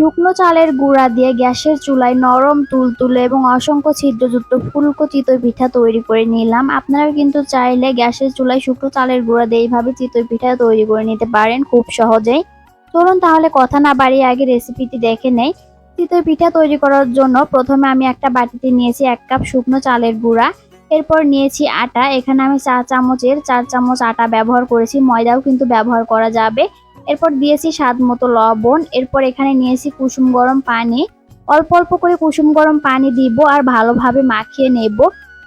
শুকনো চালের গুঁড়া দিয়ে গ্যাসের চুলায় নরম তুলতুলে এবং অসংখ্য ছিদ্রযুক্ত ফুলকো চিতই পিঠা তৈরি করে নিলাম। আপনারা কিন্তু চাইলে গ্যাসের চুলায় শুকনো চালের গুঁড়া দিয়ে এইভাবে চিতই পিঠা তৈরি করে নিতে পারেন খুব সহজেই। চলুন তাহলে কথা না বাড়িয়ে আগে রেসিপিটি দেখে নেই। চিতই পিঠা তৈরি করার জন্য প্রথমে আমি একটা বাটিতে নিয়েছি এক কাপ শুকনো চালের গুঁড়া। এরপর নিয়েছি আটা। এখানে আমি চা চামচের, চার চামচ আটা ব্যবহার করেছি। ময়দাও কিন্তু ব্যবহার করা যাবে। এরপর দিয়েছি স্বাদ মতো লবণ, এরপর এখানে নিয়েছি কুসুম গরম পানি। অল্প অল্প করে কুসুম গরম পানি দিব আর ভালোভাবে মাখিয়ে নেব।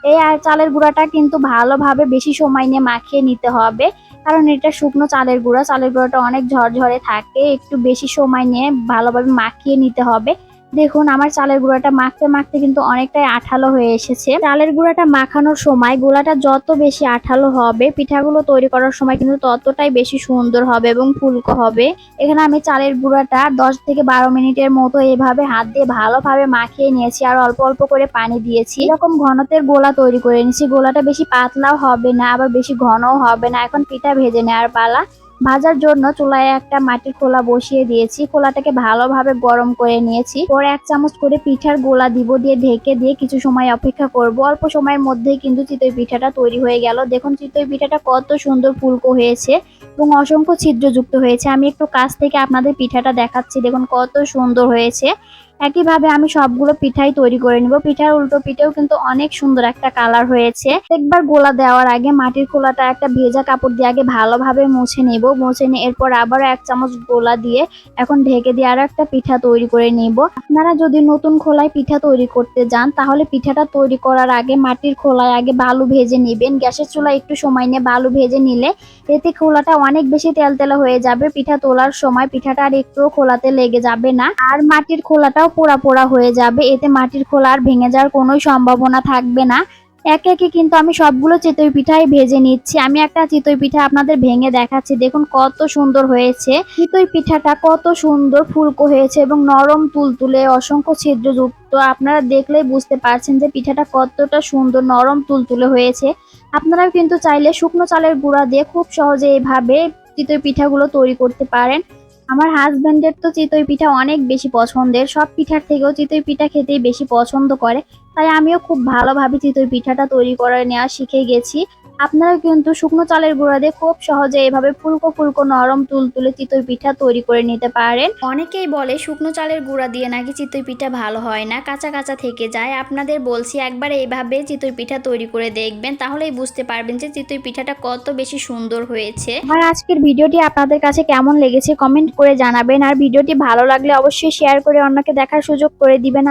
এই আর চালের গুঁড়াটা কিন্তু ভালোভাবে বেশি সময় নিয়ে মাখিয়ে নিতে হবে, কারণ এটা শুকনো চালের গুঁড়া। চালের গুঁড়াটা অনেক ঝরঝরে থাকে, একটু বেশি সময় নিয়ে ভালোভাবে মাখিয়ে নিতে হবে। দেখুন, আমার চালের গুঁড়াটা মাখতে মাখতে কিন্তু অনেকটাই আঠালো হয়ে এসেছে। চালের গুঁড়াটা মাখানোর সময় গোলাটা যত বেশি আঠালো হবে, পিঠাগুলো তৈরি করার সময় কিন্তু ততটাই বেশি সুন্দর হবে এবং ফুলকো হবে। এখানে আমি চালের গুঁড়াটা দশ থেকে বারো মিনিটের মতো এভাবে হাত দিয়ে ভালোভাবে মাখিয়ে নিয়েছি আর অল্প অল্প করে পানি দিয়েছি। এরকম ঘনতের গোলা তৈরি করে নিয়েছি গোলাটা বেশি পাতলাও হবে না, আবার বেশি ঘনও হবে না। এখন পিঠা ভেজে নেওয়ার পালা। ভাজার জন্য চুলায় একটা মাটির খোলা বসিয়ে দিয়েছি। খোলাটাকে ভালোভাবে গরম করে নিয়েছি। পরে এক চামচ করে পিঠার গোলা দিব দিয়ে ঢেকে দিয়ে কিছু সময় অপেক্ষা করব। অল্প সময়ের মধ্যেই কিন্তু চিতই পিঠাটা তৈরি হয়ে গেল। দেখুন চিতই পিঠাটা কত সুন্দর ফুলকো হয়েছে এবং অসংখ্য ছিদ্রযুক্ত হয়েছে। আমি একটু কাছ থেকে আপনাদের পিঠাটা দেখাচ্ছি। দেখুন কত সুন্দর হয়েছে। একইভাবে আমি সবগুলো পিঠাই তৈরি করে নিব। পিঠার উল্টো পিঠেও কিন্তু অনেক সুন্দর একটা কালার হয়েছে। একবার গোলা দেওয়ার আগে মাটির খোলাটা একটা ভেজা কাপড় দিয়ে আগে ভালোভাবে মুছে নেব। মুছে নিয়ে এরপর আবারও এক চামচ গোলা দিয়ে এখন ঢেকে দিয়ে আরও একটা পিঠা তৈরি করে নিব। আপনারা যদি নতুন খোলায় পিঠা তৈরি করতে যান, তাহলে পিঠাটা তৈরি করার আগে মাটির খোলায় আগে বালু ভেজে নেবেন। গ্যাসের চুলায় একটু সময় নিয়ে বালু ভেজে নিলে এতে খোলাটা অনেক বেশি তেল তেলতেলা হয়ে যাবে। পিঠা তোলার সময় পিঠাটা আর একটুও খোলাতে লেগে যাবে না। আর মাটির খোলাটাও পোড়া পোড়া হয়ে যাবে, এতে মাটির খোলা আর ভেঙে যাওয়ার কোনো সম্ভাবনা থাকবে না। একে একে কিন্তু আমি সবগুলো চিতই পিঠাই ভেজে নিচ্ছি। আমি একটা চিতই পিঠা আপনাদের ভেঙে দেখাচ্ছি। দেখুন কত সুন্দর হয়েছে। চিতই পিঠাটা কত সুন্দর ফুলকো হয়েছে এবং নরম তুলতুলে, অসংখ্য ছিদ্রযুক্ত। আপনারা দেখলেই বুঝতে পারছেন যে পিঠাটা কতটা সুন্দর, নরম তুলতুলে হয়েছে। আপনারাও কিন্তু চাইলে শুকনো চালের গুঁড়া দিয়ে খুব সহজে এভাবে চিতই পিঠাগুলো তৈরি করতে পারেন। আমার হাজব্যান্ডের তো চিতই পিঠা অনেক বেশি পছন্দের। সব পিঠার থেকেও চিতই পিঠা খেতেই বেশি পছন্দ করে। তাই আমিও খুব ভালোভাবে চিতই পিঠাটা তৈরি করে নেওয়া শিখে গেছি। আপনারা কিন্তু শুকনো চালের গুঁড়া দিয়ে খুব সহজে এভাবে ফুলকো ফুলকো নরম তুলতুলে চিতই পিঠা তৈরি করে নিতে পারেন। অনেকেই বলে শুকনো চালের গুঁড়া দিয়ে নাকি চিতই পিঠা ভালো হয় না, কাঁচা কাঁচা থেকে যায়। আপনাদের বলছি একবার এইভাবে চিতই পিঠা তৈরি করে দেখবেন, তাহলেই বুঝতে পারবেন যে চিতই পিঠাটা কত বেশি সুন্দর হয়েছে। আমার আজকের ভিডিওটি আপনাদের কাছে কেমন লেগেছে কমেন্ট করে জানাবেন, আর ভিডিওটি ভালো লাগলে অবশ্যই শেয়ার করে অন্যকে দেখার সুযোগ করে দিবেন।